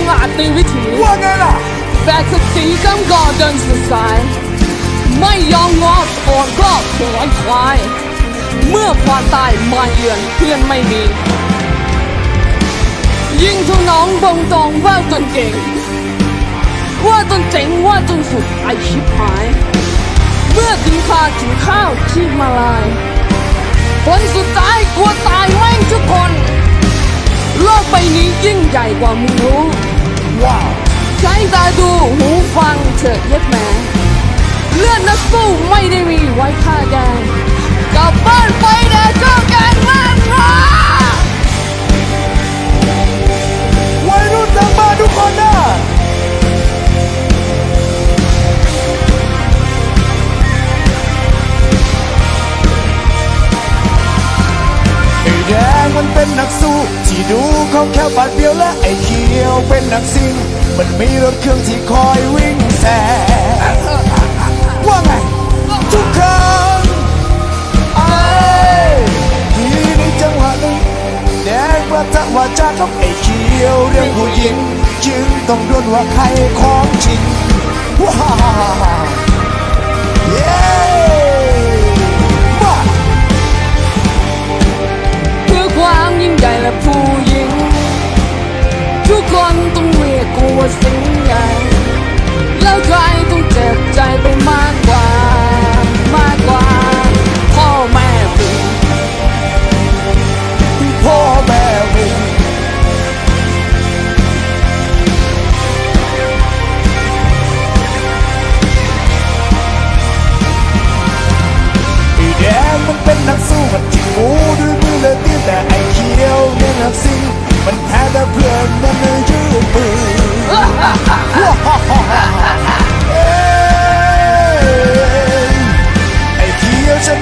งอาจในวิถีว่าไงล่ะแบกสติกำก่อเดินสุดสาย ไม่ยอมงออ่อนก็ถอยควาย เมื่อความตายมาเยือนเพื่อนไม่มี ยิ่งทุน้องบงตองว่าจนเก่ง ว่าจนเจ๋งว่าจนสุดไอชิบหาย เมื่อถึงคาถึงข้าวที่มาลาย คนสุดท้ายกลัวตายแม่งทุกคน โลกใบนี้ยิ่งใหญ่กว่ามึงรู้ ว้าวใช้ตาดูหูฟังเถอะเย็บแหมเลือดนักสู้ไม่ได้มีไว้ฆ่าแกงกลับบ้านไปแด่เจ้าแกงมากน ดูเขาแค่บาดเดียวและไอ้เขียวเป็นนักซิ่ง มันมีรถเครื่องที่คอยวิ่งแซงว่าไงทุกครั้งไอ้ทีนี้จังหวะนี้แดงประทะวาจากับไอ้เขียวเรื่องผู้หญิงจึงต้องดวลว่าใครของจริงว้าว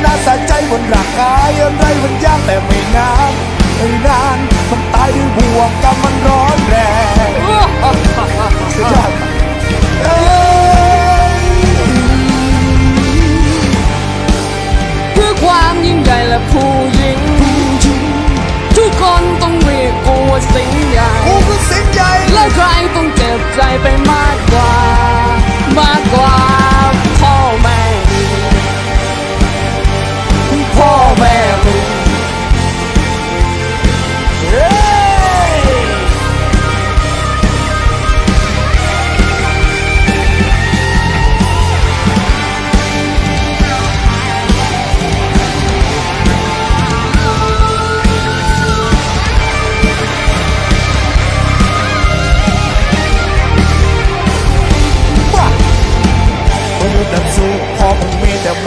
น่าสะใจบนร่างกายอะไรมันยากแต่ไม่นานไม่นานมันตายด้วยบ่วงกรรมมันร้อนแรง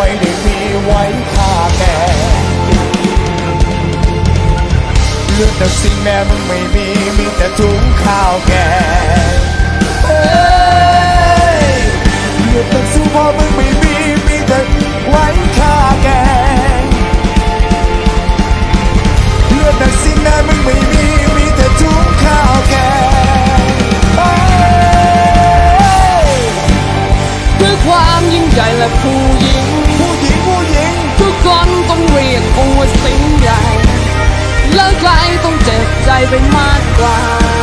ไม่ได้มีไว้ฆ่าแกเลือดนักสิ่งแม่มึงไม่มีมีแต่ถุงข้าวแกเอ้ยเลือดนักสู้พ่อมึงไม่มีมีแต่ไว้ฆ่าแกเลือดนักสิ่งแม่มึงไม่มีมีแต่ถุงข้าวแกเอ้ยเพื่อความยิ่งใหญ่และผู้หญิงผู้หญิง ว่าสิงใหญ่เลิกไกลต้องเจ็บใจไปมากกว่า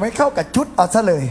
ไม่เข้ากับชุดเอาซะเลย